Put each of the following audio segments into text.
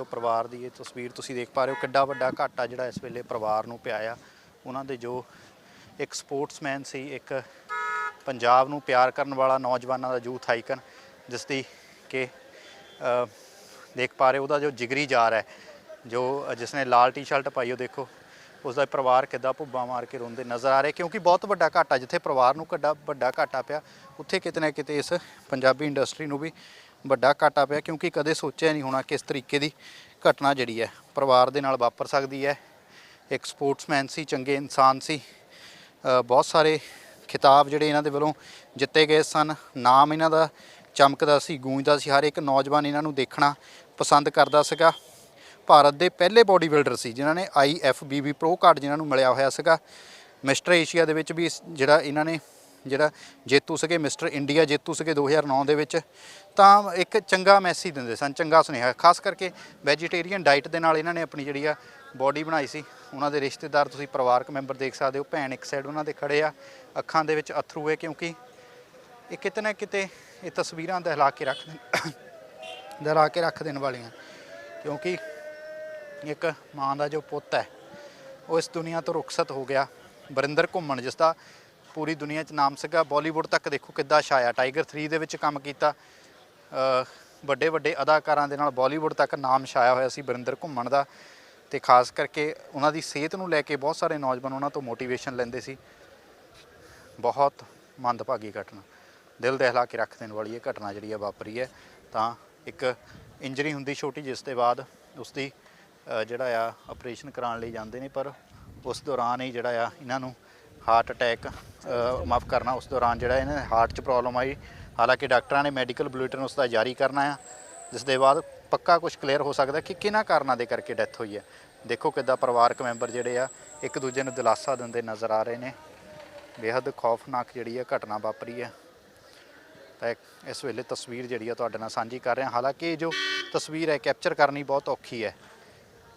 ਜੋ ਪਰਿਵਾਰ ਦੀ ਇਹ ਤਸਵੀਰ ਤੁਸੀਂ ਦੇਖ ਪਾ ਰਹੇ ਹੋ, ਕਿੱਡਾ ਵੱਡਾ ਘਾਟਾ ਜਿਹੜਾ ਇਸ ਵੇਲੇ ਪਰਿਵਾਰ ਨੂੰ ਪਿਆ ਆ। ਉਹਨਾਂ ਦੇ ਜੋ ਇੱਕ ਸਪੋਰਟਸਮੈਨ ਸੀ, ਇੱਕ ਪੰਜਾਬ ਨੂੰ ਪਿਆਰ ਕਰਨ ਵਾਲਾ ਨੌਜਵਾਨਾਂ ਦਾ ਯੂਥ ਆਈਕਨ, ਜਿਸ ਦੀ ਕਿ ਦੇਖ ਪਾ ਰਹੇ ਹੋ, ਉਹਦਾ ਜੋ ਜਿਗਰੀ ਜਾਰ ਹੈ, ਜੋ, ਜਿਸ ਨੇ ਲਾਲ ਟੀ-ਸ਼ਰਟ ਪਾਈ, ਉਹ ਦੇਖੋ ਉਸ ਦਾ ਪਰਿਵਾਰ ਕਿੱਦਾਂ ਭੁੱਬਾ ਮਾਰ ਕੇ ਰੋਂਦੇ ਨਜ਼ਰ ਆ ਰਹੇ? ਕਿਉਂਕਿ ਬਹੁਤ ਵੱਡਾ ਘਾਟਾ ਜਿੱਥੇ ਪਰਿਵਾਰ ਨੂੰ ਕਿੱਡਾ ਵੱਡਾ ਘਾਟਾ ਪਿਆ, ਉੱਥੇ ਕਿਤੇ ਨਾ ਕਿਤੇ ਇਸ ਪੰਜਾਬੀ ਇੰਡਸਟਰੀ ਨੂੰ ਵੀ ਵੱਡਾ ਘਾਟਾ ਪਿਆ, ਕਿਉਂਕਿ ਕਦੇ ਸੋਚਿਆ ਨਹੀਂ ਹੋਣਾ ਕਿ ਇਸ ਤਰੀਕੇ ਦੀ ਘਟਨਾ ਜਿਹੜੀ ਹੈ ਪਰਿਵਾਰ ਦੇ ਨਾਲ ਵਾਪਰ ਸਕਦੀ ਹੈ। ਇੱਕ ਸਪੋਰਟਸਮੈਨ ਸੀ, ਚੰਗੇ ਇਨਸਾਨ ਸੀ। ਬਹੁਤ ਸਾਰੇ ਖਿਤਾਬ ਜਿਹੜੇ ਇਹਨਾਂ ਦੇ ਵੱਲੋਂ ਜਿੱਤੇ ਗਏ ਸਨ। ਨਾਮ ਇਹਨਾਂ ਦਾ ਚਮਕਦਾ ਸੀ, ਗੂੰਜਦਾ ਸੀ। ਹਰ ਇੱਕ ਨੌਜਵਾਨ ਇਹਨਾਂ ਨੂੰ ਦੇਖਣਾ ਪਸੰਦ ਕਰਦਾ ਸੀਗਾ। ਭਾਰਤ ਦੇ ਪਹਿਲੇ ਬੋਡੀ ਬਿਲਡਰ ਸੀ, ਜਿਨ੍ਹਾਂ ਨੇ IFBB ਪ੍ਰੋ ਕਾਰਡ ਜਿਨ੍ਹਾਂ ਨੂੰ ਮਿਲਿਆ ਹੋਇਆ ਸੀਗਾ। ਮਿਸਟਰ ਏਸ਼ੀਆ ਦੇ ਵਿੱਚ ਵੀ ਜਿਹੜਾ ਇਹਨਾਂ ਨੇ, ਜਿਹੜਾ ਜੇਤੂ ਸੀਗੇ, ਮਿਸਟਰ ਇੰਡੀਆ ਜੇਤੂ ਸੀਗੇ 2009 ਦੇ ਵਿੱਚ। ਤਾਂ ਇੱਕ ਚੰਗਾ ਮੈਸੇਜ ਦਿੰਦੇ ਸਨ, ਚੰਗਾ ਸੁਨੇਹਾ। ਖਾਸ ਕਰਕੇ ਵੈਜੀਟੇਰੀਅਨ ਡਾਈਟ ਦੇ ਨਾਲ ਇਹਨਾਂ ਨੇ ਆਪਣੀ ਜਿਹੜੀ ਆ ਬਾਡੀ ਬਣਾਈ ਸੀ। ਉਹਨਾਂ ਦੇ ਰਿਸ਼ਤੇਦਾਰ ਤੁਸੀਂ ਪਰਿਵਾਰਕ ਮੈਂਬਰ ਦੇਖ ਸਕਦੇ ਹੋ, ਭੈਣ ਇੱਕ ਸਾਈਡ ਉਹਨਾਂ ਦੇ ਖੜੇ ਆ, ਅੱਖਾਂ ਦੇ ਵਿੱਚ ਅਥਰੂ ਹੈ ਕਿਉਂਕਿ ਇਹ ਕਿਤੇ ਨਾ ਕਿਤੇ ਇਹ ਤਸਵੀਰਾਂ ਦਹਿਲਾ ਕੇ ਰੱਖ, ਦਹਿਲਾ ਕੇ ਰੱਖ ਦੇਣ ਵਾਲੀਆਂ। ਕਿਉਂਕਿ ਇੱਕ ਮਾਂ ਦਾ ਜੋ ਪੁੱਤ ਹੈ, ਉਹ ਇਸ ਦੁਨੀਆ ਤੋਂ ਰੁਖਸਤ ਹੋ ਗਿਆ ਬਰਿੰਦਰ ਘੁੰਮਣ ਜਿਸ ਦਾ ਪੂਰੀ ਦੁਨੀਆ 'ਚ ਨਾਮ ਸੀਗਾ ਬਾਲੀਵੁੱਡ ਤੱਕ ਦੇਖੋ ਕਿੱਦਾਂ ਛਾਇਆ ਟਾਈਗਰ 3 ਦੇ ਵਿੱਚ ਕੰਮ ਕੀਤਾ। ਵੱਡੇ ਵੱਡੇ ਅਦਾਕਾਰਾਂ ਦੇ ਨਾਲ ਬਾਲੀਵੁੱਡ ਤੱਕ ਨਾਮ ਛਾਇਆ ਹੋਇਆ ਸੀ ਬਰਿੰਦਰ ਘੁੰਮਣ ਦਾ ਤੇ ਖਾਸ ਕਰਕੇ ਉਹਨਾਂ ਦੀ ਸਿਹਤ ਨੂੰ ਲੈ ਕੇ ਬਹੁਤ ਸਾਰੇ ਨੌਜਵਾਨ ਉਹਨਾਂ ਤੋਂ ਮੋਟੀਵੇਸ਼ਨ ਲੈਂਦੇ ਸੀ। ਬਹੁਤ ਮੰਦਭਾਗੀ ਘਟਨਾ। ਦਿਲ ਦਹਿਲਾ ਕੇ ਰੱਖ ਦੇਣ ਵਾਲੀ ਇਹ ਘਟਨਾ ਜਿਹੜੀ ਆ ਵਾਪਰੀ ਹੈ, ਤਾਂ ਇੱਕ ਇੰਜਰੀ ਹੁੰਦੀ ਛੋਟੀ ਜਿਸ ਦੇ ਬਾਅਦ ਉਸ ਦੀ ਜਿਹੜਾ ਆ ਆਪਰੇਸ਼ਨ ਕਰਾਉਣ ਲਈ ਜਾਂਦੇ ਨੇ, ਪਰ ਉਸ ਦੌਰਾਨ ਹੀ ਜਿਹੜਾ ਆ, ਇਹਨਾਂ ਨੂੰ ਹਾਰਟ ਅਟੈਕ ਮਾਫ ਕਰਨਾ, ਉਸ ਦੌਰਾਨ ਜਿਹੜਾ ਇਹਨਾਂ ਦੇ ਹਾਰਟ 'ਚ ਪ੍ਰੋਬਲਮ ਆਈ। ਹਾਲਾਂਕਿ ਡਾਕਟਰਾਂ ਨੇ ਮੈਡੀਕਲ ਬੁਲੇਟਿਨ ਉਸ ਦਾ ਜਾਰੀ ਕਰਨਾ ਆ, ਜਿਸ ਦੇ ਬਾਅਦ ਪੱਕਾ ਕੁਝ ਕਲੀਅਰ ਹੋ ਸਕਦਾ ਕਿ ਕਿਹਨਾਂ ਕਾਰਨਾਂ ਦੇ ਕਰਕੇ ਡੈਥ ਹੋਈ ਹੈ ਦੇਖੋ ਕਿੱਦਾਂ ਪਰਿਵਾਰਕ ਮੈਂਬਰ ਜਿਹੜੇ ਆ, ਇੱਕ ਦੂਜੇ ਨੂੰ ਦਿਲਾਸਾ ਦਿੰਦੇ ਨਜ਼ਰ ਆ ਰਹੇ ਨੇ। ਬੇहद ਖੌਫਨਾਕ ਜਿਹੜੀ ਹੈ ਘਟਨਾ ਵਾਪਰੀ ਹੈ ਤਾਂ ਇਸ ਵੇਲੇ ਤਸਵੀਰ ਜਿਹੜੀ ਆ ਤੁਹਾਡੇ ਨਾਲ ਸਾਂਝੀ ਕਰ ਰਿਹਾ। ਹਾਲਾਂਕਿ ਇਹ ਜੋ ਤਸਵੀਰ ਹੈ ਕੈਪਚਰ ਕਰਨੀ ਬਹੁਤ ਔਖੀ ਹੈ।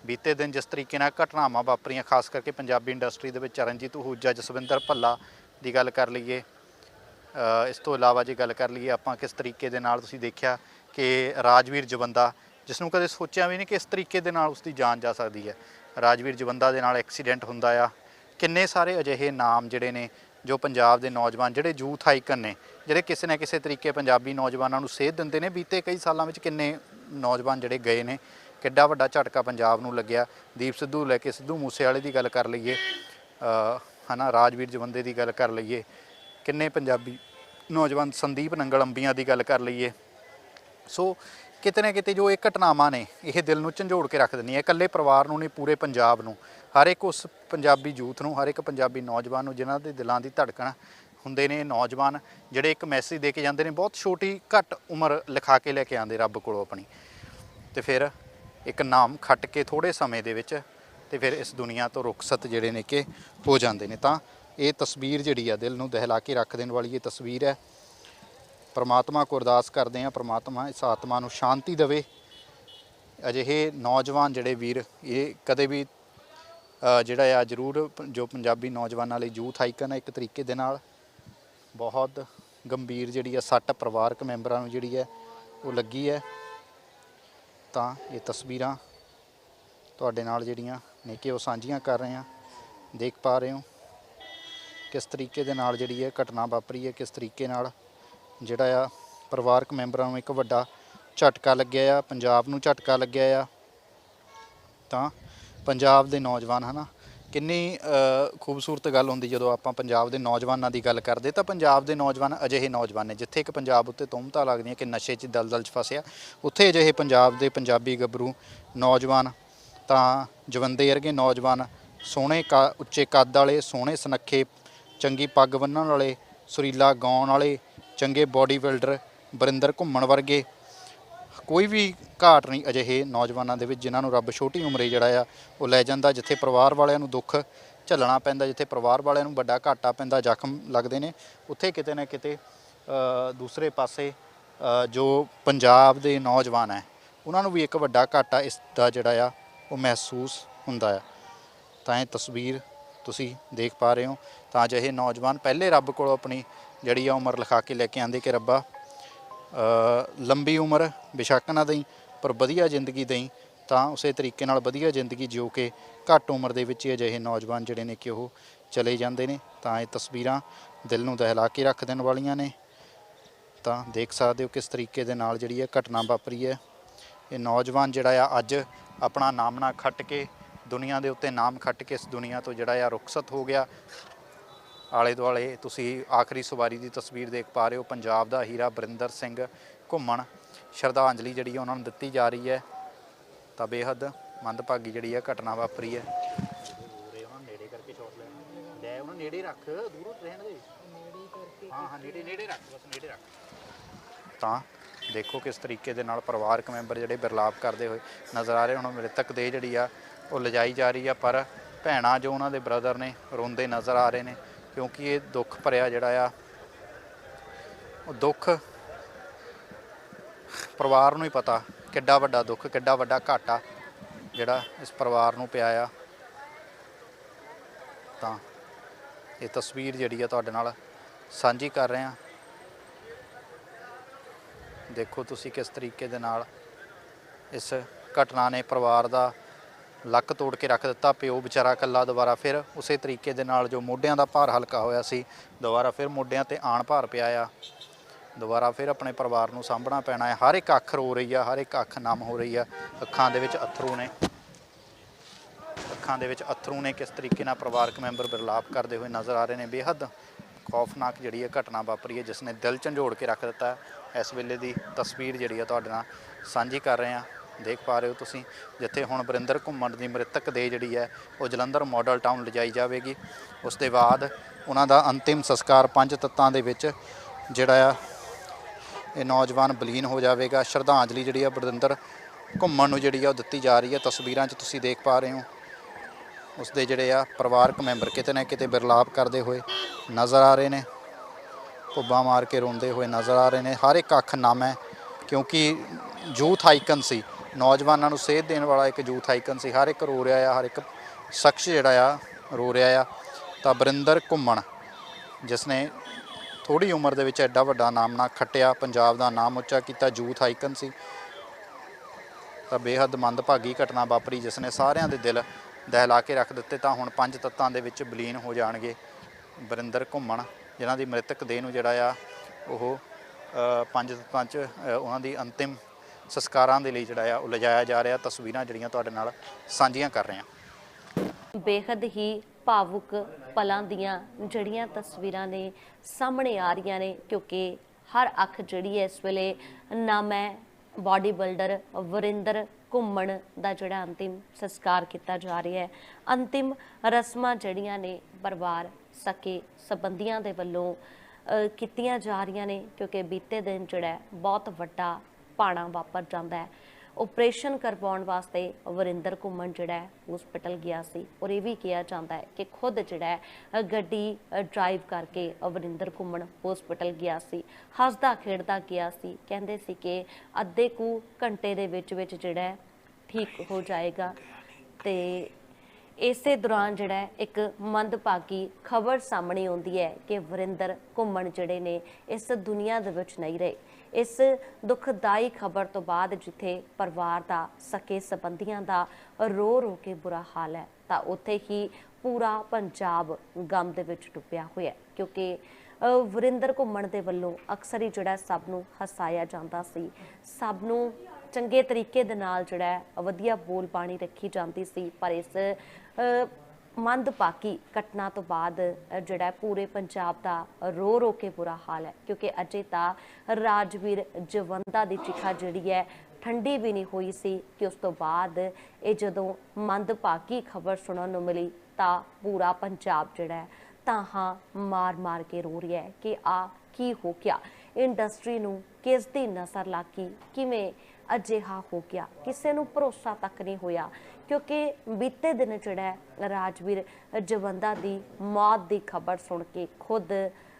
ਬੀਤੇ ਦਿਨ ਜਿਸ ਤਰੀਕੇ ਨਾਲ ਘਟਨਾਵਾਂ ਵਾਪਰੀਆਂ, ਖਾਸ ਕਰਕੇ ਪੰਜਾਬੀ ਇੰਡਸਟਰੀ ਦੇ ਵਿੱਚ ਚਰਨਜੀਤ ਹੂਜਾ, ਜਸਵਿੰਦਰ ਭੱਲਾ ਦੀ ਗੱਲ ਕਰ ਲਈਏ ਇਸ ਤੋਂ ਇਲਾਵਾ ਜੇ ਗੱਲ ਕਰ ਲਈਏ ਆਪਾਂ ਕਿਸ ਤਰੀਕੇ ਦੇ ਨਾਲ ਤੁਸੀਂ ਦੇਖਿਆ ਕਿ ਰਾਜਵੀਰ ਜਵੰਦਾ, ਜਿਸ ਨੂੰ ਕਦੇ ਸੋਚਿਆ ਵੀ ਨਹੀਂ ਕਿ ਇਸ ਤਰੀਕੇ ਦੇ ਨਾਲ ਉਸ ਦੀ ਜਾਨ ਜਾ ਸਕਦੀ ਹੈ, ਰਾਜਵੀਰ ਜਵੰਦਾ ਦੇ ਨਾਲ ਐਕਸੀਡੈਂਟ ਹੁੰਦਾ ਆ, ਕਿੰਨੇ ਸਾਰੇ ਅਜਿਹੇ ਨਾਮ ਜਿਹੜੇ ਨੇ ਜੋ ਪੰਜਾਬ ਦੇ ਨੌਜਵਾਨ, ਜਿਹੜੇ ਯੂਥ ਆਈਕਨ ਨੇ, ਜਿਹੜੇ ਕਿਸੇ ਨਾ ਕਿਸੇ ਤਰੀਕੇ ਪੰਜਾਬੀ ਨੌਜਵਾਨਾਂ ਨੂੰ ਸੇਧ ਦਿੰਦੇ ਨੇ, ਬੀਤੇ ਕਈ ਸਾਲਾਂ ਵਿੱਚ ਕਿੰਨੇ ਨੌਜਵਾਨ ਜਿਹੜੇ ਗਏ ਨੇ ਕਿੱਡਾ ਵੱਡਾ ਝਟਕਾ ਪੰਜਾਬ ਨੂੰ ਲੱਗਿਆ। ਦੀਪ ਸਿੱਧੂ ਲੈ ਕੇ ਸਿੱਧੂ ਮੂਸੇਵਾਲੇ ਦੀ ਗੱਲ ਕਰ ਲਈਏ। ਅ, ਹਨਾ ਰਾਜਵੀਰ ਜਵੰਦੇ ਦੀ ਗੱਲ ਕਰ ਲਈਏ। ਕਿੰਨੇ ਪੰਜਾਬੀ ਨੌਜਵਾਨ ਸੰਦੀਪ ਨੰਗਲ ਅੰਬੀਆਂ ਦੀ ਗੱਲ ਕਰ ਲਈਏ। ਸੋ ਕਿਤੇ ਨਾ ਕਿਤੇ ਜੋ ਇਹ ਘਟਨਾਵਾਂ ਨੇ ਇਹ ਦਿਲ ਨੂੰ ਝੰਜੋੜ ਕੇ ਰੱਖ ਦਿੰਦੀਆਂ। ਇਕੱਲੇ ਪਰਿਵਾਰ ਨੂੰ ਨਹੀਂ ਪੂਰੇ ਪੰਜਾਬ ਨੂੰ। ਹਰ ਇੱਕ ਉਸ ਪੰਜਾਬੀ ਯੂਥ ਨੂੰ ਹਰ ਇੱਕ ਪੰਜਾਬੀ ਨੌਜਵਾਨ ਨੂੰ ਜਿਨ੍ਹਾਂ ਦੇ ਦਿਲਾਂ ਦੀ ਧੜਕਣ ਹੁੰਦੇ ਨੇ ਨੌਜਵਾਨ ਜਿਹੜੇ ਇੱਕ ਮੈਸੇਜ ਦੇ ਕੇ ਜਾਂਦੇ ਨੇ ਬਹੁਤ ਛੋਟੀ ਘੱਟ ਉਮਰ ਲਿਖਾ ਕੇ ਲੈ ਕੇ ਆਉਂਦੇ ਰੱਬ ਕੋਲੋਂ ਆਪਣੀ। ਤੇ ਫਿਰ ਇੱਕ ਨਾਮ ਖੱਟ ਕੇ ਥੋੜੇ ਸਮੇਂ ਦੇ ਵਿੱਚ ਤੇ ਫਿਰ ਇਸ ਦੁਨੀਆ ਤੋਂ ਰੁਖਸਤ ਜਿਹੜੇ ਨੇ ਕਿ ਹੋ ਜਾਂਦੇ ਨੇ। ਤਾਂ ਇਹ ਤਸਵੀਰ ਜਿਹੜੀ ਆ ਦਿਲ ਨੂੰ ਦਹਿਲਾ ਕੇ ਰੱਖ ਦੇਣ ਵਾਲੀ ਇਹ ਤਸਵੀਰ ਹੈ। ਪਰਮਾਤਮਾ ਕੋ ਅਰਦਾਸ ਕਰਦੇ ਹਾਂ, ਪਰਮਾਤਮਾ ਇਸ ਆਤਮਾ ਨੂੰ ਸ਼ਾਂਤੀ ਦੇਵੇ। ਅਜਿਹੇ ਨੌਜਵਾਨ ਜਿਹੜੇ ਵੀਰ, ਇਹ ਕਦੇ ਵੀ ਜਿਹੜਾ ਆ ਜ਼ਰੂਰ ਜੋ ਪੰਜਾਬੀ ਨੌਜਵਾਨਾਂ ਲਈ ਯੂਥ ਆਈਕਨ ਹੈ ਇੱਕ ਤਰੀਕੇ ਦੇ ਨਾਲ, ਬਹੁਤ ਗੰਭੀਰ ਜਿਹੜੀ ਆ ਸੱਟ ਪਰਿਵਾਰਕ ਮੈਂਬਰਾਂ ਨੂੰ ਜਿਹੜੀ ਹੈ, ਉਹ ਲੱਗੀ ਹੈ। ਤਾਂ ਇਹ ਤਸਵੀਰਾਂ ਤੁਹਾਡੇ ਨਾਲ ਜਿਹੜੀਆਂ ਨੇ ਕਿ ਉਹ ਸਾਂਝੀਆਂ ਕਰ ਰਹੇ ਹਾਂ। ਦੇਖ ਪਾ ਰਹੇ ਹੋ ਕਿਸ ਤਰੀਕੇ ਦੇ ਨਾਲ ਜਿਹੜੀ ਹੈ ਘਟਨਾ ਵਾਪਰੀ ਹੈ, ਕਿਸ ਤਰੀਕੇ ਨਾਲ ਜਿਹੜਾ ਆ ਪਰਿਵਾਰਕ ਮੈਂਬਰਾਂ ਨੂੰ ਇੱਕ ਵੱਡਾ ਝਟਕਾ ਲੱਗਿਆ ਆ, ਪੰਜਾਬ ਨੂੰ ਝਟਕਾ ਲੱਗਿਆ ਆ। ਤਾਂ ਪੰਜਾਬ ਦੇ ਨੌਜਵਾਨ ਹਨਾ ਕਿੰਨੀ ਖੂਬਸੂਰਤ ਗੱਲ ਹੁੰਦੀ ਜਦੋਂ ਆਪਾਂ ਪੰਜਾਬ ਦੇ ਨੌਜਵਾਨਾਂ ਦੀ ਗੱਲ ਕਰਦੇ, ਤਾਂ ਪੰਜਾਬ ਦੇ ਨੌਜਵਾਨ ਅਜਿਹੇ ਨੌਜਵਾਨ ਨੇ, ਜਿੱਥੇ ਇੱਕ ਪੰਜਾਬ ਉੱਤੇ ਤੁਮਤਾ ਲੱਗਦੀਆਂ ਕਿ ਨਸ਼ੇ 'ਚ ਦਲਦਲ 'ਚ ਫਸਿਆ, ਉੱਥੇ ਅਜਿਹੇ ਪੰਜਾਬ ਦੇ ਪੰਜਾਬੀ ਗੱਭਰੂ ਨੌਜਵਾਨ, ਤਾਂ ਜਵੰਦੇ ਵਰਗੇ ਨੌਜਵਾਨ, ਸੋਹਣੇ ਕਾ, ਉੱਚੇ ਕੱਦ ਵਾਲੇ, ਸੋਹਣੇ ਸੁਨੱਖੇ, ਚੰਗੀ ਪੱਗ ਬੰਨ੍ਹਣ ਵਾਲੇ, ਸੁਰੀਲਾ ਗਾਉਣ ਵਾਲੇ, ਚੰਗੇ ਬਾਡੀ ਬਿਲਡਰ ਬਰਿੰਦਰ ਘੁੰਮਣ ਵਰਗੇ ਕੋਈ ਵੀ ਘਾਟ ਨਹੀਂ ਅਜਿਹੇ ਨੌਜਵਾਨਾਂ ਦੇ ਵਿੱਚ ਜਿਨ੍ਹਾਂ ਨੂੰ ਰੱਬ ਛੋਟੀ ਉਮਰੇ ਜਿਹੜਾ ਆ, ਉਹ ਲੈ ਜਾਂਦਾ ਜਿੱਥੇ ਪਰਿਵਾਰ ਵਾਲਿਆਂ ਨੂੰ ਦੁੱਖ ਝੱਲਣਾ ਪੈਂਦਾ, ਜਿੱਥੇ ਪਰਿਵਾਰ ਵਾਲਿਆਂ ਨੂੰ ਵੱਡਾ ਘਾਟਾ ਪੈਂਦਾ, ਜ਼ਖਮ ਲੱਗਦੇ ਨੇ, ਉੱਥੇ ਕਿਤੇ ਨਾ ਕਿਤੇ ਦੂਸਰੇ ਪਾਸੇ ਜੋ ਪੰਜਾਬ ਦੇ ਨੌਜਵਾਨ ਹੈ, ਉਹਨਾਂ ਨੂੰ ਵੀ ਇੱਕ ਵੱਡਾ ਘਾਟਾ ਇਸ ਦਾ ਜਿਹੜਾ ਆ, ਉਹ ਮਹਿਸੂਸ ਹੁੰਦਾ ਆ। ਤਾਂ ਇਹ ਤਸਵੀਰ ਤੁਸੀਂ ਦੇਖ ਪਾ ਰਹੇ ਹੋ। ਤਾਂ ਅਜਿਹੇ ਨੌਜਵਾਨ ਪਹਿਲੇ ਰੱਬ ਕੋਲੋਂ ਆਪਣੀ ਜਿਹੜੀ ਆ ਉਮਰ ਲਿਖਾ ਕੇ ਲੈ ਕੇ ਆਂਦੇ ਕਿ ਰੱਬਾ ਲੰਬੀ ਉਮਰ, ਬੇਸ਼ੱਕ ਨਾ ਦੇਈ, ਪਰ ਵਧੀਆ ਜ਼ਿੰਦਗੀ ਦੇਈ, ਤਾਂ ਉਸੇ ਤਰੀਕੇ ਨਾਲ ਵਧੀਆ ਜ਼ਿੰਦਗੀ ਜਿਉ ਕੇ ਘੱਟ ਉਮਰ ਦੇ ਵਿੱਚ ਹੀ ਅਜਿਹੇ ਨੌਜਵਾਨ ਜਿਹੜੇ ਨੇ ਕਿ ਉਹ ਚਲੇ ਜਾਂਦੇ ਨੇ। ਤਾਂ ਇਹ ਤਸਵੀਰਾਂ ਦਿਲ ਨੂੰ ਦਹਿਲਾ ਕੇ ਰੱਖ ਦੇਣ ਵਾਲੀਆਂ ਨੇ। ਤਾਂ ਦੇਖ ਸਕਦੇ ਹੋ ਕਿਸ ਤਰੀਕੇ ਦੇ ਨਾਲ ਜਿਹੜੀ ਹੈ ਘਟਨਾ ਵਾਪਰੀ ਹੈ। ਇਹ ਨੌਜਵਾਨ ਜਿਹੜਾ ਆ ਅੱਜ ਆਪਣਾ ਨਾਮਨਾ ਖੱਟ ਕੇ ਦੁਨੀਆ ਦੇ ਉੱਤੇ ਨਾਮ ਖੱਟ ਕੇ ਇਸ ਦੁਨੀਆ ਤੋਂ ਜਿਹੜਾ ਆ ਰੁਖਸਤ ਹੋ ਗਿਆ। ਆਲੇ ਦੁਆਲੇ ਤੁਸੀਂ ਆਖਰੀ ਸਵਾਰੀ ਦੀ ਤਸਵੀਰ ਦੇਖ ਪਾ ਰਹੇ ਹੋ। ਪੰਜਾਬ ਦਾ ਹੀਰਾ ਬਰਿੰਦਰ ਸਿੰਘ ਘੁੰਮਣ। ਸ਼ਰਧਾਂਜਲੀ ਜਿਹੜੀ ਉਹਨਾਂ ਨੂੰ ਦਿੱਤੀ ਜਾ ਰਹੀ ਹੈ। ਤਾਂ ਬੇਹੱਦ ਮੰਦਭਾਗੀ ਜਿਹੜੀ ਆ ਘਟਨਾ ਵਾਪਰੀ ਹੈ। ਉਹਨਾਂ ਨੇੜੇ ਕਰਕੇ ਸ਼ਾਟ ਲੈ ਲੈ ਉਹਨਾਂ ਨੇੜੇ ਰੱਖ ਦੂਰੋਂ ਰਹਿਣ ਦੇ। ਨੇੜੇ ਕਰਕੇ ਹਾਂ ਹਾਂ ਨੇੜੇ ਨੇੜੇ ਰੱਖ ਬਸ ਨੇੜੇ ਰੱਖ। ਤਾਂ ਦੇਖੋ ਕਿਸ ਤਰੀਕੇ ਦੇ ਨਾਲ ਪਰਿਵਾਰਕ ਮੈਂਬਰ ਜਿਹੜੇ ਬਿਰਲਾਪ ਕਰਦੇ ਹੋਏ ਨਜ਼ਰ ਆ ਰਹੇ ਹੁਣ ਮ੍ਰਿਤਕ ਦੇ ਜਿਹੜੀ ਆ ਉਹ ਲਿਜਾਈ ਜਾ ਰਹੀ ਆ। ਪਰ ਭੈਣਾਂ ਜੋ ਉਹਨਾਂ ਦੇ ਬ੍ਰਦਰ ਨੇ ਰੋਂਦੇ ਨਜ਼ਰ ਆ ਰਹੇ ਨੇ। ਕਿਉਂਕਿ ਇਹ ਦੁੱਖ ਭਰਿਆ ਜਿਹੜਾ ਆ, ਉਹ ਦੁੱਖ ਪਰਿਵਾਰ ਨੂੰ ਹੀ ਪਤਾ ਕਿੱਡਾ ਵੱਡਾ ਦੁੱਖ, ਕਿੱਡਾ ਵੱਡਾ ਘਾਟਾ ਜਿਹੜਾ ਇਸ ਪਰਿਵਾਰ ਨੂੰ ਪਿਆ ਆ। ਤਾਂ ਇਹ ਤਸਵੀਰ ਜਿਹੜੀ ਆ ਤੁਹਾਡੇ ਨਾਲ ਸਾਂਝੀ ਕਰ ਰਹੇ ਹਾਂ। ਦੇਖੋ ਤੁਸੀਂ ਕਿਸ ਤਰੀਕੇ ਦੇ ਨਾਲ ਇਸ ਘਟਨਾ ਨੇ ਪਰਿਵਾਰ ਦਾ ਲੱਕ ਤੋੜ ਕੇ ਰੱਖ ਦਿੱਤਾ, ਪਿਓ ਵਿਚਾਰਾ ਇਕੱਲਾ ਦੁਬਾਰਾ ਫਿਰ ਉਸੇ ਤਰੀਕੇ ਦੇ ਨਾਲ ਜੋ ਮੋਢਿਆਂ ਦਾ ਭਾਰ ਹਲਕਾ ਹੋਇਆ ਸੀ, ਦੁਬਾਰਾ ਫਿਰ ਮੋਢਿਆਂ ਤੇ ਆਣ ਭਾਰ ਪਿਆ ਆ। ਦੁਬਾਰਾ ਫਿਰ ਆਪਣੇ ਪਰਿਵਾਰ ਨੂੰ ਸਾਂਭਣਾ ਪੈਣਾ ਹੈ। ਹਰ ਇੱਕ ਅੱਖ ਰੋ ਰਹੀ ਆ, ਹਰ ਇੱਕ ਅੱਖ ਨਮ ਹੋ ਰਹੀ ਆ। ਅੱਖਾਂ ਦੇ ਵਿੱਚ ਅਥਰੂ ਨੇ। ਅੱਖਾਂ ਦੇ ਵਿੱਚ ਅਥਰੂ ਨੇ ਕਿਸ ਤਰੀਕੇ ਨਾਲ ਪਰਿਵਾਰਕ ਮੈਂਬਰ ਬਿਰਲਾਪ ਕਰਦੇ ਹੋਏ ਨਜ਼ਰ ਆ ਰਹੇ ਨੇ। ਬੇਹੱਦ ਖੌਫਨਾਕ ਜਿਹੜੀ ਹੈ ਘਟਨਾ ਵਾਪਰੀ ਹੈ, ਜਿਸ ਨੇ ਦਿਲ ਝੰਜੋੜ ਕੇ ਰੱਖ ਦਿੱਤਾ। ਇਸ ਵੇਲੇ ਦੀ ਤਸਵੀਰ ਜਿਹੜੀ ਹੈ ਤੁਹਾਡੇ ਨਾਲ ਸਾਂਝੀ ਕਰ ਰਹੇ ਹਾਂ। ਦੇਖ ਪਾ ਰਹੇ ਹੋ ਤੁਸੀਂ, ਜਿੱਥੇ ਹੁਣ ਬਰਿੰਦਰ ਘੁੰਮਣ ਦੀ ਮ੍ਰਿਤਕ ਦੇ ਜਿਹੜੀ ਹੈ, ਉਹ ਜਲੰਧਰ ਮਾਡਲ ਟਾਊਨ ਲਿਜਾਈ ਜਾਵੇਗੀ। ਉਸ ਦੇ ਬਾਅਦ ਉਹਨਾਂ ਦਾ ਅੰਤਿਮ ਸੰਸਕਾਰ ਪੰਜ ਤੱਤਾਂ ਦੇ ਵਿੱਚ ਜਿਹੜਾ ਆ, ਇਹ ਨੌਜਵਾਨ ਬਲੀਨ ਹੋ ਜਾਵੇਗਾ। ਸ਼ਰਧਾਂਜਲੀ ਜਿਹੜੀ ਆ ਬਰਿੰਦਰ ਘੁੰਮਣ ਨੂੰ ਜਿਹੜੀ ਆ, ਉਹ ਦਿੱਤੀ ਜਾ ਰਹੀ ਹੈ। ਤਸਵੀਰਾਂ 'ਚ ਤੁਸੀਂ ਦੇਖ ਪਾ ਰਹੇ ਹੋ। ਉਸ ਦੇ ਜਿਹੜੇ ਆ ਪਰਿਵਾਰਕ ਮੈਂਬਰ ਕਿਤੇ ਨਾ ਕਿਤੇ ਬਿਰਲਾਪ ਕਰਦੇ ਹੋਏ ਨਜ਼ਰ ਆ ਰਹੇ ਨੇ। ਭੁੱਬਾਂ ਮਾਰ ਕੇ ਰੋਂਦੇ ਹੋਏ ਨਜ਼ਰ ਆ ਰਹੇ ਨੇ। ਹਰ ਇੱਕ ਅੱਖ ਨਾਮ ਹੈ, ਕਿਉਂਕਿ ਯੂਥ ਆਈਕਨ ਸੀ। ਨੌਜਵਾਨਾਂ ਨੂੰ ਸੇਧ ਦੇਣ ਵਾਲਾ ਇੱਕ ਯੂਥ ਆਈਕਨ ਸੀ। ਹਰ ਇੱਕ ਰੋ ਰਿਹਾ ਆ, ਹਰ ਇੱਕ ਸ਼ਖਸ ਜਿਹੜਾ ਆ, ਰੋ ਰਿਹਾ ਆ। ਤਾਂ ਬਰਿੰਦਰ ਘੁੰਮਣ, ਜਿਸ ਨੇ ਥੋੜੀ ਉਮਰ ਦੇ ਵਿੱਚ ਐਡਾ ਵੱਡਾ ਨਾਮ ਨਾ ਖੱਟਿਆ, ਪੰਜਾਬ ਦਾ ਨਾਮ ਉੱਚਾ ਕੀਤਾ, ਯੂਥ ਆਈਕਨ ਸੀ। ਤਾਂ ਬੇਹੱਦ ਮੰਦਭਾਗੀ ਘਟਨਾ ਵਾਪਰੀ, ਜਿਸ ਨੇ ਸਾਰਿਆਂ ਦੇ ਦਿਲ ਦਹਿਲਾ ਕੇ ਰੱਖ ਦਿੱਤੇ। ਤਾਂ ਹੁਣ ਪੰਜ ਤੱਤਾਂ ਦੇ ਵਿੱਚ ਬਲੀਨ ਹੋ ਜਾਣਗੇ ਬਰਿੰਦਰ ਘੁੰਮਣ, ਜਿਨ੍ਹਾਂ ਦੀ ਮ੍ਰਿਤਕ ਦੇਹ ਨੂੰ ਜਿਹੜਾ ਆ, ਉਹ ਪੰਜ ਤੱਤਾਂ 'ਚ ਉਹਨਾਂ ਦੀ ਅੰਤਿਮ ਸੰਸਕਾਰਾਂ ਦੇ ਲਈ ਜਿਹੜਾ ਆ ਉਹ ਲਿਜਾਇਆ ਜਾ ਰਿਹਾ, ਤਸਵੀਰਾਂ ਜਿਹੜੀਆਂ ਤੁਹਾਡੇ ਨਾਲ ਸਾਂਝੀਆਂ ਕਰ ਰਹੇ ਹਾਂ। ਬੇਹੱਦ ਹੀ ਭਾਵੁਕ ਪਲਾਂ ਦੀਆਂ ਜਿਹੜੀਆਂ ਤਸਵੀਰਾਂ ਨੇ ਸਾਹਮਣੇ ਆ ਰਹੀਆਂ ਨੇ, ਕਿਉਂਕਿ ਹਰ ਅੱਖ ਜਿਹੜੀ ਹੈ ਇਸ ਵੇਲੇ ਨਾਮ ਹੈ ਬਾਡੀ ਬਿਲਡਰ ਵਰਿੰਦਰ ਘੁੰਮਣ ਦਾ ਜਿਹੜਾ ਅੰਤਿਮ ਸੰਸਕਾਰ ਕੀਤਾ ਜਾ ਰਿਹਾ ਹੈ। ਅੰਤਿਮ ਰਸਮਾਂ ਜਿਹੜੀਆਂ ਨੇ ਪਰਿਵਾਰ, ਸਕੇ, ਸਬੰਧੀਆਂ ਦੇ ਵੱਲੋਂ ਕੀਤੀਆਂ ਜਾ ਰਹੀਆਂ ਨੇ, ਕਿਉਂਕਿ ਬੀਤੇ ਦਿਨ ਜਿਹੜਾ ਬਹੁਤ ਵੱਡਾ ਪਾਣਾ ਵਾਪਰ ਜਾਂਦਾ ਹੈ। ਆਪਰੇਸ਼ਨ ਕਰਵਾਉਣ ਵਾਸਤੇ ਵਰਿੰਦਰ ਘੁੰਮਣ ਜਿਹੜਾ ਹੈ ਹਸਪੀਟਲ ਗਿਆ ਸੀ। ਔਰ ਇਹ ਵੀ ਕਿਹਾ ਜਾਂਦਾ ਹੈ ਕਿ ਖੁਦ ਜਿਹੜਾ ਹੈ, ਗੱਡੀ ਡਰਾਈਵ ਕਰਕੇ ਵਰਿੰਦਰ ਘੁੰਮਣ ਹਸਪੀਟਲ ਗਿਆ ਸੀ। ਹੱਸਦਾ ਖੇਡਦਾ ਗਿਆ ਸੀ। ਕਹਿੰਦੇ ਸੀ ਕਿ ਅੱਧੇ ਕੁ ਘੰਟੇ ਦੇ ਵਿੱਚ ਵਿੱਚ ਜਿਹੜਾ ਠੀਕ ਹੋ ਜਾਏਗਾ। ਤੇ ਇਸੇ ਦੌਰਾਨ ਜਿਹੜਾ ਇੱਕ ਮੰਦਭਾਗੀ ਖਬਰ ਸਾਹਮਣੇ ਆਉਂਦੀ ਹੈ ਕਿ ਵਰਿੰਦਰ ਘੁੰਮਣ ਜਿਹੜੇ ਨੇ, ਇਸ ਦੁਨੀਆ ਦੇ ਵਿੱਚ ਨਹੀਂ ਰਹੇ। ਇਸ ਦੁਖਦਾਈ ਖਬਰ ਤੋਂ ਬਾਅਦ ਜਿੱਥੇ ਪਰਿਵਾਰ ਦਾ ਸਕੇ ਸੰਬੰਧੀਆਂ ਦਾ ਰੋ ਰੋ ਕੇ ਬੁਰਾ ਹਾਲ ਹੈ, ਤਾਂ ਉੱਥੇ ਹੀ ਪੂਰਾ ਪੰਜਾਬ ਗਮ ਦੇ ਵਿੱਚ ਡੁੱਬਿਆ ਹੋਇਆ ਕਿਉਂਕਿ ਵਰਿੰਦਰ ਘੁੰਮਣ ਦੇ ਵੱਲੋਂ ਅਕਸਰ ਹੀ ਜਿਹੜਾ ਸਭ ਨੂੰ ਹਸਾਇਆ ਜਾਂਦਾ ਸੀ। ਸਭ ਨੂੰ ਚੰਗੇ ਤਰੀਕੇ ਦੇ ਨਾਲ ਜਿਹੜਾ ਵਧੀਆ ਬੋਲ ਬਾਣੀ ਰੱਖੀ ਜਾਂਦੀ ਸੀ, ਪਰ ਇਸ ਅ, ਘਟਨਾ ਤੋਂ ਬਾਅਦ ਜਿਹੜਾ ਪੂਰੇ ਪੰਜਾਬ ਦਾ ਰੋ ਰੋ ਕੇ ਬੁਰਾ ਹਾਲ ਹੈ। ਕਿਉਂਕਿ ਅਜੇ ਤਾਂ ਰਾਜਵੀਰ ਜਵੰਦਾ ਦੀ ਚਿਖਾ ਜਿਹੜੀ ਹੈ ਠੰਡੀ ਵੀ ਨਹੀਂ ਹੋਈ ਸੀ ਕਿ ਉਸ ਤੋਂ ਬਾਅਦ ਇਹ ਜਦੋਂ ਮੰਦਭਾਗੀ ਖਬਰ ਸੁਣਨ ਨੂੰ ਮਿਲੀ ਤਾਂ ਪੂਰਾ ਪੰਜਾਬ ਜਿਹੜਾ ਹੈ ਤਾਂ ਹਾਂ ਮਾਰ ਮਾਰ ਕੇ ਰੋ ਰਿਹਾ ਹੈ ਕਿ ਆ ਕੀ ਹੋ ਗਿਆ? ਇੰਡਸਟਰੀ ਨੂੰ ਕਿਸ ਦੀ ਨਜ਼ਰ ਲੱਗੀ? ਕਿਵੇਂ ਅਜਿਹਾ ਹੋ ਗਿਆ। ਕਿਸੇ ਨੂੰ ਭਰੋਸਾ ਤੱਕ ਨਹੀਂ ਹੋਇਆ, ਕਿਉਂਕਿ ਬੀਤੇ ਦਿਨ ਜਿਹੜਾ ਰਾਜਵੀਰ ਜਵੰਦਾ ਦੀ ਮੌਤ ਦੀ ਖਬਰ ਸੁਣ ਕੇ ਖੁਦ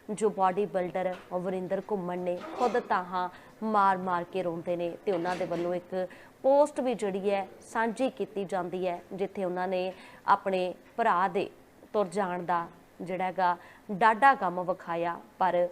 ਜੋ ਬਾਡੀ ਬਿਲਡਰ ਵਰਿੰਦਰ ਘੁੰਮਣ ਨੇ, ਖੁਦ ਤਾਹਾਂ ਮਾਰ ਮਾਰ ਕੇ ਰੋਂਦੇ ਨੇ ਤੇ ਉਹਨਾਂ ਦੇ ਵੱਲੋਂ ਇੱਕ ਪੋਸਟ ਵੀ ਜਿਹੜੀ ਹੈ ਸਾਂਝੀ ਕੀਤੀ ਜਾਂਦੀ ਹੈ, ਜਿੱਥੇ ਉਹਨਾਂ ਨੇ ਆਪਣੇ ਭਰਾ ਦੇ ਤੁਰ ਜਾਣ ਦਾ ਜਿਹੜਾ ਹੈਗਾ ਡਾਢਾ ਕੰਮ ਵਿਖਾਇਆ, ਪਰ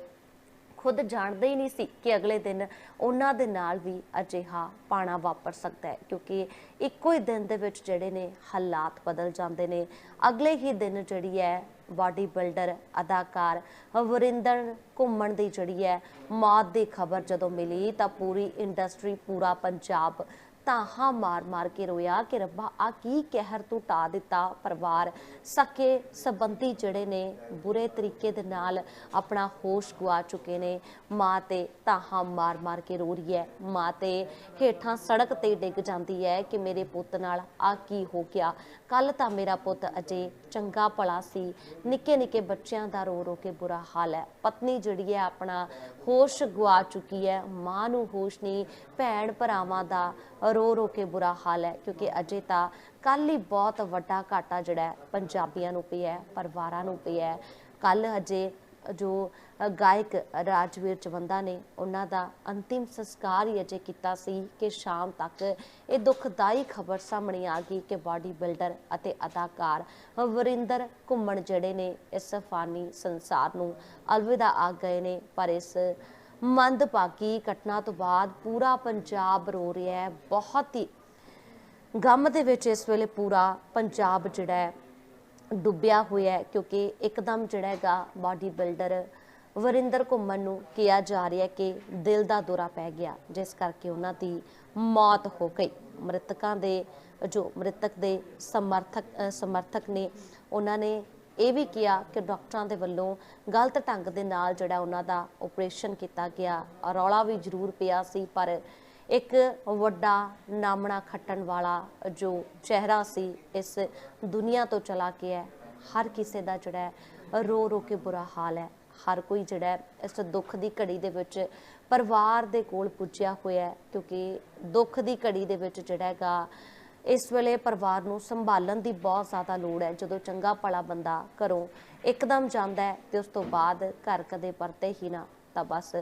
ਖੁਦ ਜਾਣਦੇ ਹੀ ਨਹੀਂ ਸੀ ਕਿ ਅਗਲੇ ਦਿਨ ਉਹਨਾਂ ਦੇ ਨਾਲ ਵੀ ਅਜਿਹਾ ਪਾਣਾ ਵਾਪਰ ਸਕਦਾ ਹੈ, ਕਿਉਂਕਿ ਇੱਕੋ ਹੀ ਦਿਨ ਦੇ ਵਿੱਚ ਜਿਹੜੇ ਨੇ ਹਾਲਾਤ ਬਦਲ ਜਾਂਦੇ ਨੇ। ਅਗਲੇ ਹੀ ਦਿਨ ਜਿਹੜੀ ਹੈ, ਬਾਡੀ ਬਿਲਡਰ, ਅਦਾਕਾਰ ਵਰਿੰਦਰ ਘੁੰਮਣ ਦੀ ਜਿਹੜੀ ਹੈ, ਮੌਤ ਦੀ ਖਬਰ ਜਦੋਂ ਮਿਲੀ ਤਾਂ ਪੂਰੀ ਇੰਡਸਟਰੀ, ਪੂਰਾ ਪੰਜਾਬ ਤਾਹਾਂ ਮਾਰ ਮਾਰ ਕੇ ਰੋਇਆ ਕਿ ਰੱਬਾ ਆ ਕੀ ਕਹਿਰ ਤੂੰ ਟਾ ਦਿੱਤਾ ਪਰਿਵਾਰ? ਸਕੇ ਸੰਬੰਧੀ ਜਿਹੜੇ ਨੇ ਬੁਰੇ ਤਰੀਕੇ ਦੇ ਨਾਲ ਆਪਣਾ ਹੋਸ਼ ਗਵਾ ਚੁੱਕੇ ਨੇ। ਮਾਂ ਤੇ ਤਾਹਾਂ ਮਾਰ ਮਾਰ ਕੇ ਰੋ ਰਹੀ ਹੈ। ਮਾਂ ਤੇ ਹੇਠਾਂ ਸੜਕ ਤੇ ਡਿੱਗ ਜਾਂਦੀ ਹੈ ਕਿ ਮੇਰੇ ਪੁੱਤ ਨਾਲ ਆ ਕੀ ਹੋ ਗਿਆ? ਕੱਲ ਤਾਂ ਮੇਰਾ ਪੁੱਤ ਅਜੇ ਚੰਗਾ ਭਲਾ ਸੀ। ਨਿੱਕੇ ਨਿੱਕੇ ਬੱਚਿਆਂ ਦਾ ਰੋ ਰੋ ਕੇ ਬੁਰਾ ਹਾਲ ਹੈ। ਪਤਨੀ ਜਿਹੜੀ ਹੈ ਆਪਣਾ ਹੋਸ਼ ਗਵਾ ਚੁੱਕੀ ਹੈ। ਮਾਂ ਨੂੰ ਹੋਸ਼ ਨਹੀਂ, ਭੈਣ ਭਰਾਵਾਂ ਦਾ ਰੋ ਰੋ ਕੇ ਬੁਰਾ ਹਾਲ ਹੈ, ਕਿਉਂਕਿ ਅਜੇ ਤਾਂ ਕੱਲ ਹੀ ਬਹੁਤ ਵੱਡਾ ਘਾਟਾ ਜਿਹੜਾ ਪੰਜਾਬੀਆਂ ਨੂੰ ਪਿਆ ਪਰਿਵਾਰਾਂ ਨੂੰ ਪਿਆ ਹੈ। ਕੱਲ ਅਜੇ ਜੋ ਗਾਇਕ ਰਾਜਵੀਰ ਚਵੰਦਾ ਨੇ, ਉਹਨਾਂ ਦਾ ਅੰਤਿਮ ਸੰਸਕਾਰ ਹੀ ਅਜੇ ਕੀਤਾ ਸੀ ਕਿ ਸ਼ਾਮ ਤੱਕ ਇਹ ਦੁਖਦਾਈ ਖਬਰ ਸਾਹਮਣੇ ਆ ਗਈ ਕਿ ਬਾਡੀ ਬਿਲਡਰ ਅਤੇ ਅਦਾਕਾਰ ਵਰਿੰਦਰ ਘੁੰਮਣ ਜਿਹੜੇ ਨੇ, ਇਸ ਫਾਨੀ ਸੰਸਾਰ ਨੂੰ ਅਲਵਿਦਾ ਆ ਗਏ ਨੇ, ਪਰ ਇਸ ਮੰਦਭਾਗੀ ਘਟਨਾ ਤੋਂ ਬਾਅਦ ਪੂਰਾ ਪੰਜਾਬ ਰੋ ਰਿਹਾ ਹੈ। ਬਹੁਤ ਹੀ ਗਮ ਦੇ ਵਿੱਚ ਇਸ ਵੇਲੇ ਪੂਰਾ ਪੰਜਾਬ ਜਿਹੜਾ ਹੈ, ਡੁੱਬਿਆ ਹੋਇਆ ਹੈ ਕਿਉਂਕਿ ਇੱਕਦਮ ਜਿਹੜਾ ਹੈਗਾ ਬਾਡੀ ਬਿਲਡਰ ਵਰਿੰਦਰ ਘੁੰਮਣ ਨੂੰ ਕਿਹਾ ਜਾ ਰਿਹਾ ਕਿ ਦਿਲ ਦਾ ਦੌਰਾ ਪੈ ਗਿਆ, ਜਿਸ ਕਰਕੇ ਉਹਨਾਂ ਦੀ ਮੌਤ ਹੋ ਗਈ। ਮ੍ਰਿਤਕਾਂ ਦੇ, ਜੋ ਮ੍ਰਿਤਕ ਦੇ ਸਮਰਥਕ ਸਮਰਥਕ ਨੇ, ਉਹਨਾਂ ਨੇ ਇਹ ਵੀ ਕਿਹਾ ਕਿ ਡਾਕਟਰਾਂ ਦੇ ਵੱਲੋਂ ਗਲਤ ਢੰਗ ਦੇ ਨਾਲ ਜਿਹੜਾ ਉਹਨਾਂ ਦਾ ਆਪਰੇਸ਼ਨ ਕੀਤਾ ਗਿਆ। ਰੌਲਾ ਵੀ ਜ਼ਰੂਰ ਪਿਆ ਸੀ, ਪਰ ਇੱਕ ਵੱਡਾ ਨਾਮਣਾ ਖੱਟਣ ਵਾਲਾ ਜੋ ਚਿਹਰਾ ਸੀ, ਇਸ ਦੁਨੀਆ ਤੋਂ ਚਲਾ ਗਿਆ ਹੈ। ਹਰ ਕਿਸੇ ਦਾ ਜਿਹੜਾ ਰੋ ਰੋ ਕੇ ਬੁਰਾ ਹਾਲ ਹੈ। ਹਰ ਕੋਈ ਜਿਹੜਾ ਇਸ ਦੁੱਖ ਦੀ ਘੜੀ ਦੇ ਵਿੱਚ ਪਰਿਵਾਰ ਦੇ ਕੋਲ ਪੁੱਜਿਆ ਹੋਇਆ ਕਿਉਂਕਿ ਦੁੱਖ ਦੀ ਘੜੀ ਦੇ ਵਿੱਚ ਜਿਹੜਾ ਹੈਗਾ ਇਸ ਵੇਲੇ ਪਰਿਵਾਰ ਨੂੰ ਸੰਭਾਲਣ ਦੀ ਬਹੁਤ ਜ਼ਿਆਦਾ ਲੋੜ ਹੈ। ਜਦੋਂ ਚੰਗਾ ਭਲਾ ਬੰਦਾ ਘਰੋਂ ਇੱਕਦਮ ਜਾਂਦਾ ਹੈ ਤੇ ਉਸ ਤੋਂ ਬਾਅਦ ਘਰ ਕਦੇ ਪਰਤੇ ਹੀ ਨਾ, ਤਾਂ ਬਸ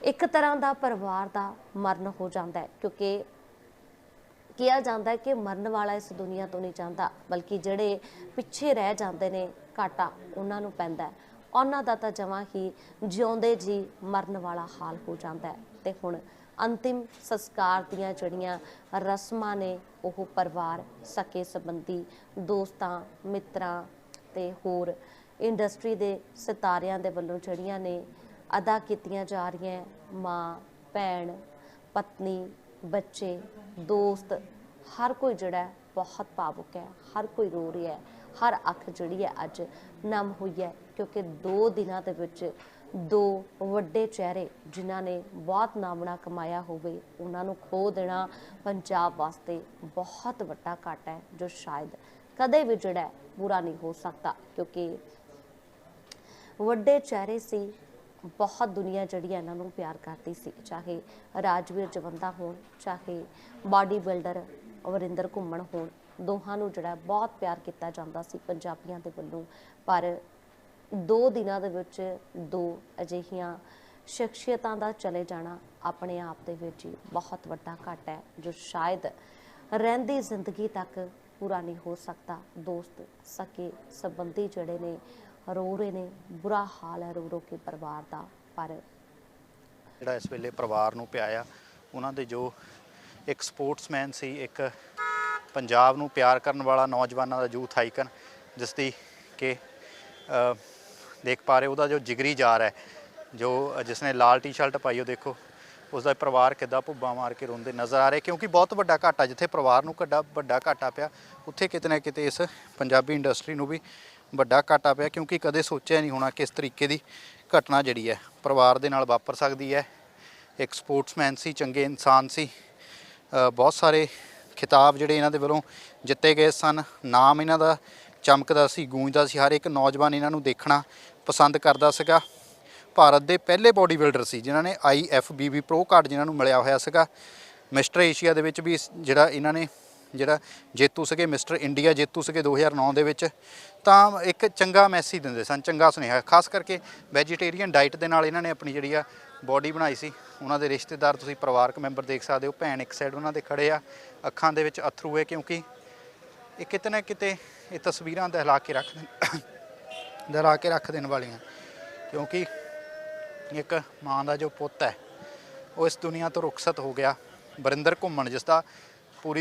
ਇੱਕ ਤਰ੍ਹਾਂ ਦਾ ਪਰਿਵਾਰ ਦਾ ਮਰਨ ਹੋ ਜਾਂਦਾ ਹੈ। ਕਿਉਂਕਿ ਕਿਹਾ ਜਾਂਦਾ ਹੈ ਕਿ ਮਰਨ ਵਾਲਾ ਇਸ ਦੁਨੀਆ ਤੋਂ ਨਹੀਂ ਜਾਂਦਾ, ਬਲਕਿ ਜਿਹੜੇ ਪਿੱਛੇ ਰਹਿ ਜਾਂਦੇ ਨੇ ਘਾਟਾ, ਉਹਨਾਂ ਨੂੰ ਪੈਂਦਾ ਹੈ। ਉਹਨਾਂ ਦਾ ਤਾਂ ਜਮਾਂ ਹੀ ਜਿਉਂਦੇ ਜੀ ਮਰਨ ਵਾਲਾ ਹਾਲ ਹੋ ਜਾਂਦਾ ਹੈ। ਤੇ ਹੁਣ ਅੰਤਿਮ ਸੰਸਕਾਰ ਦੀਆਂ ਜਿਹੜੀਆਂ ਰਸਮਾਂ ਨੇ ਉਹ ਪਰਿਵਾਰ, ਸਕੇ ਸੰਬੰਧੀ, ਦੋਸਤਾਂ, ਮਿੱਤਰਾਂ ਤੇ ਹੋਰ ਇੰਡਸਟਰੀ ਦੇ ਸਿਤਾਰਿਆਂ ਦੇ ਵੱਲੋਂ ਜਿਹੜੀਆਂ ਨੇ ਅਦਾ ਕੀਤੀਆਂ ਜਾ ਰਹੀਆਂ ਮਾਂ, ਭੈਣ, ਪਤਨੀ, ਬੱਚੇ, ਦੋਸਤ, ਹਰ ਕੋਈ ਜਿਹੜਾ ਬਹੁਤ ਭਾਵੁਕ ਹੈ, ਹਰ ਕੋਈ ਰੋ ਰਿਹਾ ਹੈ, ਹਰ ਅੱਖ ਜਿਹੜੀ ਹੈ ਅੱਜ ਨਮ ਹੋਈ ਹੈ, ਕਿਉਂਕਿ ਦੋ ਦਿਨਾਂ ਦੇ ਵਿੱਚ ਦੋ ਵੱਡੇ ਚਿਹਰੇ ਜਿਨ੍ਹਾਂ ਨੇ ਬਹੁਤ ਨਾਮਣਾ ਕਮਾਇਆ ਹੋਵੇ, ਉਹਨਾਂ ਨੂੰ ਖੋ ਦੇਣਾ ਪੰਜਾਬ ਵਾਸਤੇ ਬਹੁਤ ਵੱਡਾ ਘਾਟਾ ਹੈ, ਜੋ ਸ਼ਾਇਦ ਕਦੇ ਵੀ ਜਿਹੜਾ ਪੂਰਾ ਨਹੀਂ ਹੋ ਸਕਦਾ, ਕਿਉਂਕਿ ਵੱਡੇ ਚਿਹਰੇ ਸੀ, ਬਹੁਤ ਦੁਨੀਆ ਜਿਹੜੀ ਹੈ ਇਹਨਾਂ ਨੂੰ ਪਿਆਰ ਕਰਦੀ ਸੀ, ਚਾਹੇ ਰਾਜਵੀਰ ਜਵੰਦਾ ਹੋਣ, ਚਾਹੇ ਬਾਡੀ ਬਿਲਡਰ ਵਰਿੰਦਰ ਘੁੰਮਣ ਹੋਣ, ਦੋਹਾਂ ਨੂੰ ਜਿਹੜਾ ਬਹੁਤ ਪਿਆਰ ਕੀਤਾ ਜਾਂਦਾ ਸੀ ਪੰਜਾਬੀਆਂ ਦੇ ਵੱਲੋਂ, ਪਰ ਦੋ ਦਿਨਾਂ ਦੇ ਵਿੱਚ ਦੋ ਅਜਿਹੀਆਂ ਸ਼ਖਸੀਅਤਾਂ ਦਾ ਚਲੇ ਜਾਣਾ ਆਪਣੇ ਆਪ ਦੇ ਵਿੱਚ ਹੀ ਬਹੁਤ ਵੱਡਾ ਘਾਟਾ ਹੈ, ਜੋ ਸ਼ਾਇਦ ਰਹਿੰਦੀ ਜ਼ਿੰਦਗੀ ਤੱਕ ਪੂਰਾ ਨਹੀਂ ਹੋ ਸਕਦਾ। ਦੋਸਤ ਸਕੇ ਸੰਬੰਧੀ ਜਿਹੜੇ ਨੇ, ਰੋ ਰਹੇ ਨੇ, ਬੁਰਾ ਹਾਲ ਹੈ ਰੋ ਰੋ ਕੇ ਪਰਿਵਾਰ ਦਾ, ਪਰ ਜਿਹੜਾ ਇਸ ਵੇਲੇ ਪਰਿਵਾਰ ਨੂੰ ਪਿਆਇਆ, ਉਹਨਾਂ ਦੇ ਜੋ ਇੱਕ ਸਪੋਰਟਸਮੈਨ ਸੀ, ਇੱਕ ਪੰਜਾਬ ਨੂੰ ਪਿਆਰ ਕਰਨ ਵਾਲਾ ਨੌਜਵਾਨਾਂ ਦਾ ਯੂਥ ਆਈਕਨ, ਜਿਸ ਦੀ ਕਿ ਦੇਖ ਪਾ ਰਹੇ ਉਹਦਾ ਜੋ ਜਿਗਰੀ ਜਾਰ ਹੈ, ਜੋ ਜਿਸ ਨੇ ਲਾਲ ਟੀ-ਸ਼ਰਟ ਪਾਈ ਉਹ ਦੇਖੋ ਉਸ ਦਾ ਪਰਿਵਾਰ ਕਿੱਦਾਂ ਭੁੱਬਾ ਮਾਰ ਕੇ ਰੋਂਦੇ ਨਜ਼ਰ ਆ ਰਹੇ, ਕਿਉਂਕਿ ਬਹੁਤ ਵੱਡਾ ਘਾਟਾ, ਜਿੱਥੇ ਪਰਿਵਾਰ ਨੂੰ ਕੱਡਾ ਵੱਡਾ ਘਾਟਾ ਪਿਆ, ਉੱਥੇ ਕਿਤੇ ਨਾ ਕਿਤੇ ਇਸ ਪੰਜਾਬੀ ਇੰਡਸਟਰੀ ਨੂੰ ਵੀ ਵੱਡਾ ਘਾਟਾ ਪਿਆ, ਕਿਉਂਕਿ ਕਦੇ ਸੋਚਿਆ ਨਹੀਂ ਹੋਣਾ ਕਿ ਇਸ ਤਰੀਕੇ ਦੀ ਘਟਨਾ ਜਿਹੜੀ ਹੈ, ਪਰਿਵਾਰ ਦੇ ਨਾਲ ਵਾਪਰ ਸਕਦੀ ਹੈ, ਇੱਕ ਸਪੋਰਟਸਮੈਨ ਸੀ, ਚੰਗੇ ਇਨਸਾਨ ਸੀ ਬਹੁਤ ਸਾਰੇ ਖਿਤਾਬ ਜਿਹੜੇ ਇਹਨਾਂ ਦੇ ਵੱਲੋਂ ਜਿੱਤੇ ਗਏ ਸਨ, ਨਾਮ ਇਹਨਾਂ ਦਾ ਚਮਕਦਾ ਸੀ, ਗੂੰਜਦਾ ਸੀ, ਹਰ ਇੱਕ ਨੌਜਵਾਨ ਇਹਨਾਂ ਨੂੰ ਦੇਖਣਾ ਪਸੰਦ ਕਰਦਾ ਸੀਗਾ। ਭਾਰਤ ਦੇ ਪਹਿਲੇ ਬੋਡੀ ਬਿਲਡਰ ਸੀ, ਜਿਨ੍ਹਾਂ ਨੇ IFBB ਪ੍ਰੋ ਕਾਰਡ ਜਿਨ੍ਹਾਂ ਨੂੰ ਮਿਲਿਆ ਹੋਇਆ ਸੀਗਾ। ਮਿਸਟਰ ਏਸ਼ੀਆ ਦੇ ਵਿੱਚ ਵੀ ਜਿਹੜਾ ਇਹਨਾਂ ਨੇ, ਜਿਹੜਾ ਜੇਤੂ ਸੀਗੇ, ਮਿਸਟਰ ਇੰਡੀਆ ਜੇਤੂ ਸੀਗੇ 2009 ਦੇ ਵਿੱਚ। ਤਾਂ ਇੱਕ ਚੰਗਾ ਮੈਸੇਜ ਦਿੰਦੇ ਸਨ, ਚੰਗਾ ਸੁਨੇਹਾ। ਖਾਸ ਕਰਕੇ ਵੈਜੀਟੇਰੀਅਨ ਡਾਈਟ ਦੇ ਨਾਲ ਇਹਨਾਂ ਨੇ ਆਪਣੀ ਜਿਹੜੀ ਆ ਬਾਡੀ ਬਣਾਈ ਸੀ। ਉਹਨਾਂ ਦੇ ਰਿਸ਼ਤੇਦਾਰ ਤੁਸੀਂ ਪਰਿਵਾਰਕ ਮੈਂਬਰ ਦੇਖ ਸਕਦੇ ਹੋ, ਭੈਣ ਇੱਕ ਸਾਈਡ ਉਹਨਾਂ ਦੇ ਖੜੇ ਆ, ਅੱਖਾਂ ਦੇ ਵਿੱਚ ਅਥਰੂ ਹੈ ਕਿਉਂਕਿ ਇਹ ਕਿਤੇ ਨਾ ਕਿਤੇ ਇਹ ਤਸਵੀਰਾਂ ਦਹਿਲਾ ਕੇ ਰੱਖਦੇ ਦੇਣ ਕੇ ਰੱਖ ਦੇਣ ਵਾਲੀਆਂ। ਕਿਉਂਕਿ ਇੱਕ ਮਾਂ ਦਾ ਜੋ ਪੁੱਤ ਹੈ, ਉਹ ਇਸ ਦੁਨੀਆ ਤੋਂ ਰੁਖਸਤ ਹੋ ਗਿਆ, ਵਰਿੰਦਰ ਘੁੰਮਣ ਜਿਸ ਦਾ